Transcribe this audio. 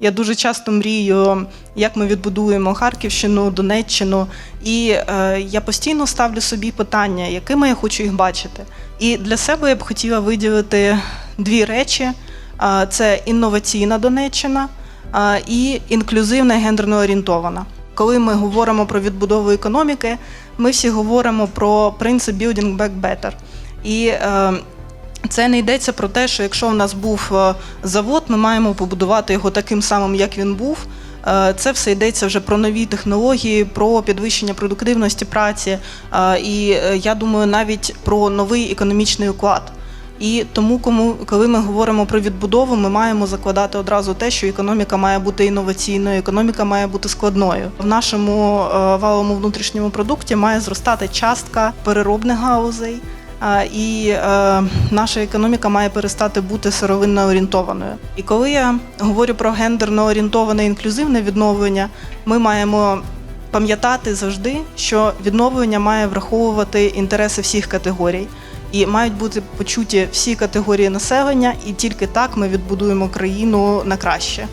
Я дуже часто мрію, як ми відбудуємо Харківщину, Донеччину. І е, я постійно ставлю собі питання, якими я хочу їх бачити. І для себе я б хотіла виділити дві речі: це інноваційна Донеччина і інклюзивна гендерно орієнтована. Коли ми говоримо про відбудову економіки, ми всі говоримо про принцип Building Back Better. І е, це не йдеться про те, що якщо в нас був е, завод, ми маємо побудувати його таким самим, як він був. Е, Це все йдеться вже про нові технології, про підвищення продуктивності праці, е, і я думаю, навіть про новий економічний уклад. І тому, кому коли ми говоримо про відбудову, ми маємо закладати одразу те, що економіка має бути інноваційною, економіка має бути складною. В нашому валовому внутрішньому продукті має зростати частка переробних галузей. І е, наша економіка має перестати бути сировинно орієнтованою. І коли я говорю про гендерно орієнтоване інклюзивне відновлення, ми маємо пам'ятати завжди, що відновлення має враховувати інтереси всіх категорій. І мають бути почуті всі категорії населення, і тільки так ми відбудуємо країну на краще.